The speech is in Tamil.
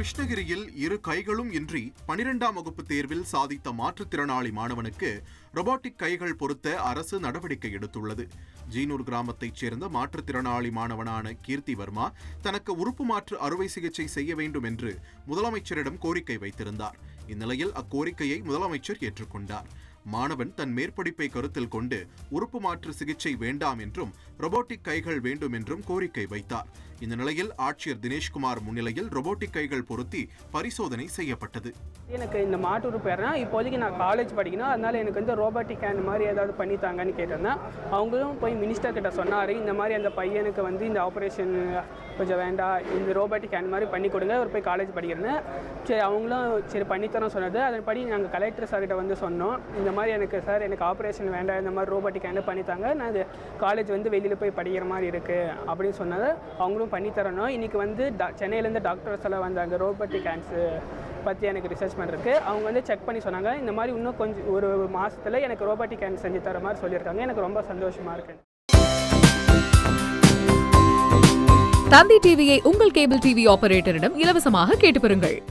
கிருஷ்ணகிரியில் இரு கைகளும் இன்றி பனிரெண்டாம் வகுப்பு தேர்வில் சாதித்த மாற்றுத்திறனாளி மாணவனுக்கு ரொபோட்டிக் கைகள் பொருத்த அரசு நடவடிக்கை எடுத்துள்ளது. ஜீனூர் கிராமத்தைச் சேர்ந்த மாற்றுத்திறனாளி மாணவனான கீர்த்தி வர்மா தனக்கு உறுப்பு மாற்று அறுவை சிகிச்சை செய்ய வேண்டும் என்று முதலமைச்சரிடம் கோரிக்கை வைத்திருந்தார். இந்நிலையில் அக்கோரிக்கையை முதலமைச்சர் ஏற்றுக்கொண்டார். மாணவன் தன் மேற்படிப்பை கருத்தில் கொண்டு உறுப்பு மாற்று சிகிச்சை வேண்டாம் என்றும் ரொபோட்டிக் கைகள் வேண்டும் என்றும் கோரிக்கை வைத்தார். இந்த நிலையில் ஆட்சியர் தினேஷ்குமார் முன்னிலையில் ரொபோட்டிக் கைகள் பொருத்தி பரிசோதனை செய்யப்பட்டது. எனக்கு இந்த மாட்டு உறுப்பு இப்போதைக்கு நான் காலேஜ் படிக்கணும். அதனால எனக்கு வந்து ரோபோட்டிக் ஹேண்ட் மாதிரி ஏதாவது பண்ணி தாங்கன்னு கேட்டிருந்தேன். அவங்களும் போய் மினிஸ்டர் கிட்ட சொன்னார் இந்த மாதிரி அந்த பையனுக்கு வந்து இந்த ஆப்ரேஷன் கொஞ்சம் வேண்டாம். இந்த ரோபோட்டிக் ஹேண்ட் மாதிரி பண்ணி கொடுங்க. அவர் போய் காலேஜ் படிக்கிறேன்னு சரி அவங்களும் சரி பண்ணித்தரோம் சொன்னது. அதன்படி நாங்கள் கலெக்டர் சார்கிட்ட வந்து சொன்னோம். இந்த மாதிரி எனக்கு சார் எனக்கு ஆப்ரேஷன் வேண்டாம். இந்த மாதிரி ரோபோட்டிக் ஹேண்ட் பண்ணித்தாங்க. நான் காலேஜ் வந்து வெளியில் போய் படிக்கிற மாதிரி இருக்குது அப்படின்னு சொன்னது. அவங்களும் பண்ணி தரணும். இன்றைக்கி வந்து டா- சென்னையிலேருந்து டாக்டர்ஸ் எல்லாம் வந்தாங்க. ரோபோட்டிக் ஹேண்ட்ஸு பற்றி எனக்கு ரிசர்ச் பண்ணுறதுக்கு அவங்க வந்து செக் பண்ணி சொன்னாங்க. இந்த மாதிரி இன்னும் கொஞ்சம் ஒரு மாதத்தில் எனக்கு ரோபோட்டிக் ஹேண்ட் செஞ்சு தர மாதிரி சொல்லியிருக்காங்க. எனக்கு ரொம்ப சந்தோஷமாக இருக்குது தந்தி டிவியை உங்கள் கேபிள் டிவி ஆபரேட்டரிடம் இலவசமாக கேட்டு பெறுங்கள்.